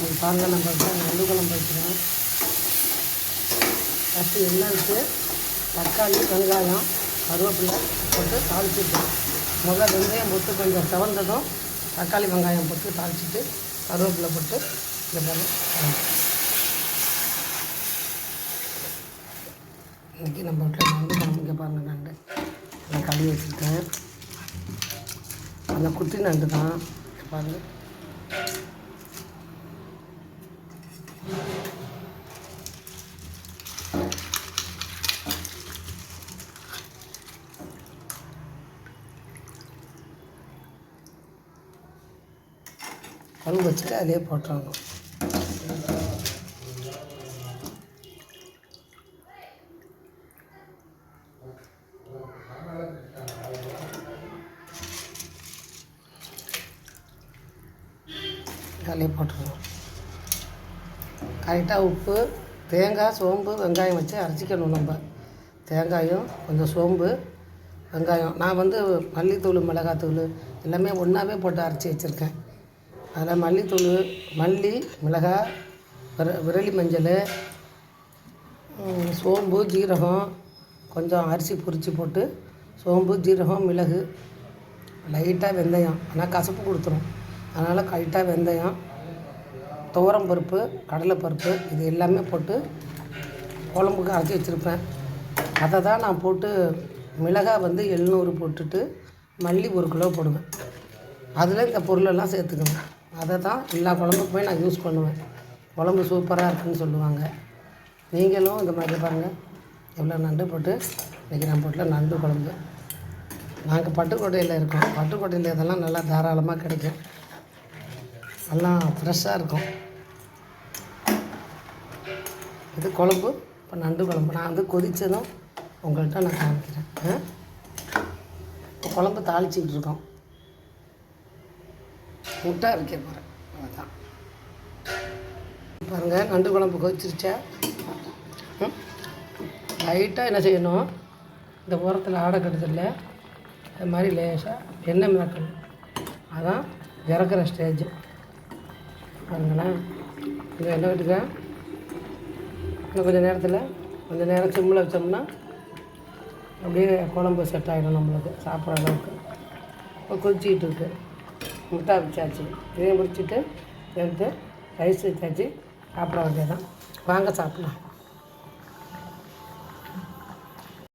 அது பாருங்கள் நம்ம இப்போ நண்டு குழம்பு வைக்கிறோம். ஃபஸ்ட்டு எண்ணெய் விட்டு தக்காளி வெங்காயம் கருவேப்பிலை போட்டு தாளிச்சிட்டு முதல்ல வெந்தயம் போட்டு கொஞ்சம் செவந்ததும் தக்காளி வெங்காயம் போட்டு தாளிச்சிட்டு கருவேப்பிலை போட்டு இதை பாருங்க இன்றைக்கி நம்ம வீட்டில் நண்டு குழம்பு இங்கே பாருங்கள் நண்டு. நான் கழுவி வச்சுருக்கேன். அந்த குட்டி நண்டு தான். பாருங்கள் பாருங்க குழம்பு வச்சுட்டு அதிலே போட்டுருவாங்க அதிலே போட்டுருவோம் கரெக்டாக உப்பு தேங்காய் சோம்பு வெங்காயம் வச்சு அரைச்சிக்கணும் நம்ம. தேங்காயும் கொஞ்சம் சோம்பு வெங்காயம். நான் வந்து மல்லித்தூள் மிளகாத்தூள் எல்லாமே ஒன்றாவே போட்டு அரைச்சி வச்சுருக்கேன். அதில் மல்லித்தூள் மல்லி மிளகாய் விர விரலி மஞ்சள் சோம்பு ஜீரகம் கொஞ்சம் அரிசி பொரித்து போட்டு சோம்பு ஜீரகம் மிளகு. லைட்டாக வெந்தயம். ஆனால் கசப்பு கொடுத்துரும். அதனால் லைட்டாக வெந்தயம். துவரம் பருப்பு கடலைப்பருப்பு இது எல்லாமே போட்டு குழம்புக்கு அரைச்சி வச்சுருப்பேன். அதை தான் நான் போட்டு மிளகாய் வந்து எழுநூறு போட்டுட்டு மல்லி ஒரு கிலோ போடுவேன். அதில் இந்த பொருளெல்லாம் சேர்த்துக்குவேன். அதை தான் எல்லா குழம்புக்குமே நான் யூஸ் பண்ணுவேன். குழம்பு சூப்பராக இருக்குன்னு சொல்லுவாங்க. நீங்களும் இந்த மாதிரி பாருங்கள் எவ்வளோ நண்டு போட்டு இன்றைக்கி நம்ம வீட்டில் நண்டு குழம்பு. நாங்கள் பட்டுக்கோட்டையில் இருக்கோம். பட்டுக்கோட்டையில் இதெல்லாம் நல்லா தாராளமாக கிடைக்கும். நல்லா ஃப்ரெஷ்ஷாக இருக்கும். இது குழம்பு. இப்போ நண்டு குழம்பு. நான் வந்து கொதித்ததும் உங்கள்கிட்ட நான் காமிக்கிறேன். இப்போ குழம்பு தாளிச்சிக்கிட்டு இருக்கோம். முட்டை அரைக்க போகிறேன் அதுதான் பாருங்கள் நண்டு குழம்பு கொதிச்சிருச்சா? ம்? லைட்டாக என்ன செய்யணும்? இந்த ஓரத்தில் ஆடை கட்டுதில்ல அது மாதிரி லேசாக எண்ணெய் மிளக்கணும் அதான் இறக்குற ஸ்டேஜ் பாருங்களேன் இது என்ன விட்டுக்கேன் இன்னும் கொஞ்சம் நேரத்தில் கொஞ்சம் நேரம் சிம்மில் வச்சோம்னா அப்படியே குழம்பு செட் ஆகிடும் நம்மளுக்கு சாப்பிட்ற அளவுக்கு. இப்போ கொதிச்சிக்கிட்டு இருக்கு. முட்டை வச்சாச்சு இதையும் முடிச்சுட்டு எடுத்து ரைஸ் வச்சாச்சு. சாப்பிட வேண்டியதான் வாங்க சாப்பிட்லாம்.